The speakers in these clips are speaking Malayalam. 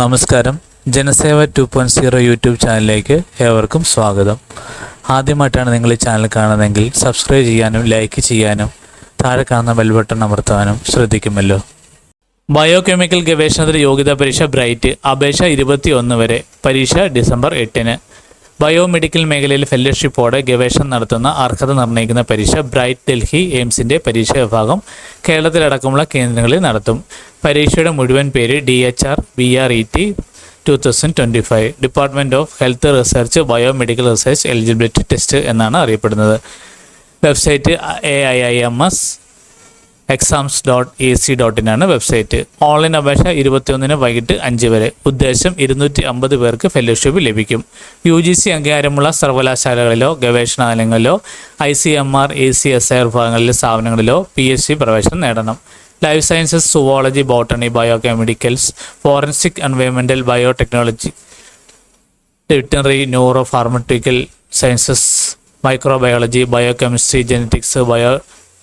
നമസ്കാരം. Janaseva two point zero YouTube ചാനലിലേക്ക് ഏവർക്കും സ്വാഗതം. ആദ്യമായിട്ടാണ് നിങ്ങൾ ഈ ചാനൽ കാണുന്നതെങ്കിൽ സബ്സ്ക്രൈബ് ചെയ്യാനും ലൈക്ക് ചെയ്യാനും താഴെ കാണുന്ന ബെൽ ബട്ടൺ അമർത്താനും ശ്രദ്ധിക്കുമല്ലോ. ബയോകെമിക്കൽ ഗവേഷണത്തിന് യോഗ്യതാ പരീക്ഷ ബ്രൈറ്റ് അപേക്ഷ ഇരുപത്തി ഒന്ന് വരെ പരീക്ഷ ഡിസംബർ എട്ടിന്. ബയോമെഡിക്കൽ മേഖലയിൽ ഫെല്ലോഷിപ്പോടെ ഗവേഷണം നടത്തുന്ന അർഹത നിർണയിക്കുന്ന പരീക്ഷ ബ്രൈറ്റ് ഡൽഹി എയിംസിന്റെ പരീക്ഷാ വിഭാഗം കേരളത്തിലടക്കമുള്ള കേന്ദ്രങ്ങളിൽ നടത്തും. പരീക്ഷയുടെ മുഴുവൻ പേര് D H R B R E T two thousand twenty five department of health research biomedical research eligibility test എന്നാണ് അറിയപ്പെടുന്നത്. Website A I I M S exams dot A C dot ആണ് വെബ്സൈറ്റ്. ഓൺലൈൻ അപേക്ഷ ഇരുപത്തിയൊന്നിന് വൈകിട്ട് അഞ്ച് വരെ. ഉദ്ദേശം ഇരുന്നൂറ്റി അമ്പത് പേർക്ക് ഫെലോഷിപ്പ് ലഭിക്കും. യു ജി സി അംഗീകാരമുള്ള സർവകലാശാലകളിലോ ഗവേഷണാലയങ്ങളിലോ I C M R A C S I വിഭാഗങ്ങളിലെ സ്ഥാപനങ്ങളിലോ പി എസ് സി പ്രവേശനം നേടണം. Life sciences zoology botany bio chemicals forensic എൻവയോൺമെന്റൽ biotechnology veterinary neuro pharmaceutical sciences microbiology biochemistry genetics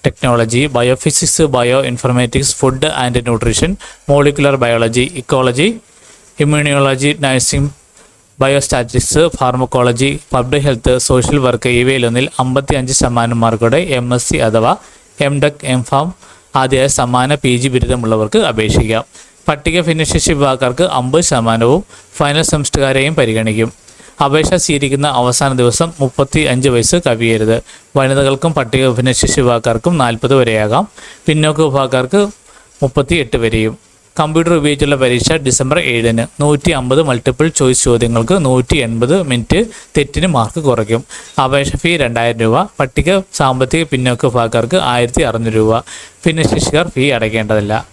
biotechnology biophysics bioinformatics food and nutrition molecular biology ecology immunology nursing biostatistics pharmacology public health social work ഇവയിലൊന്നിൽ അമ്പത്തി അഞ്ച് ശതമാനം മാർക്കോടെ എം എസ് സി അഥവാ എം ഡെക് എം ഫാം ആദ്യമായ സമാന പി ജി ബിരുദമുള്ളവർക്ക് അപേക്ഷിക്കാം. പട്ടിക ഭിന്നശേഷി വിഭാഗക്കാർക്ക് അമ്പത് ശതമാനവും ഫൈനൽ സെമസ്റ്ററുകാരെയും പരിഗണിക്കും. അപേക്ഷ സ്വീകരിക്കുന്ന അവസാന ദിവസം മുപ്പത്തി അഞ്ച് വയസ്സ് കവിയരുത്. വനിതകൾക്കും പട്ടിക ഭിന്നശേഷി വിഭാഗക്കാർക്കും നാൽപ്പത് വരെയാകാം. പിന്നോക്ക വിഭാഗക്കാർക്ക് മുപ്പത്തി എട്ട് വരെയും. കമ്പ്യൂട്ടർ ഉപയോഗിച്ചുള്ള പരീക്ഷ ഡിസംബർ ഏഴിന്. നൂറ്റി അമ്പത് മൾട്ടിപ്പിൾ ചോയ്സ് ചോദ്യങ്ങൾക്ക് നൂറ്റി എൺപത് മിനിറ്റ് തെറ്റിന് മാർക്ക് കുറയ്ക്കും. അപേക്ഷ ഫീ രണ്ടായിരം രൂപ. പട്ടിക സാമ്പത്തിക പിന്നോക്ക വിഭാഗക്കാർക്ക് ആയിരത്തി അറുന്നൂറ് രൂപ. ഭിന്നശേഷിക്കാർ ഫീ അടയ്ക്കേണ്ടതില്ല.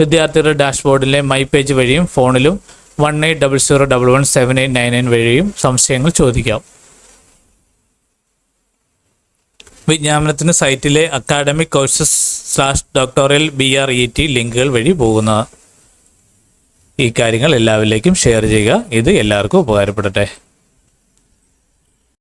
വിദ്യാർത്ഥികളുടെ ഡാഷ്ബോർഡിലെ മൈ പേജ് വഴിയും ഫോണിലും one eight double zero double one seven eight nine nine വഴിയും സംശയങ്ങൾ ചോദിക്കാം. വിജ്ഞാപനത്തിന് സൈറ്റിലെ academic courses slash doctoral B R E T ലിങ്കുകൾ വഴി പോകുന്ന ഈ കാര്യങ്ങൾ എല്ലാവരിലേക്കും ഷെയർ ചെയ്യുക. ഇത് എല്ലാവർക്കും ഉപകാരപ്പെടട്ടെ.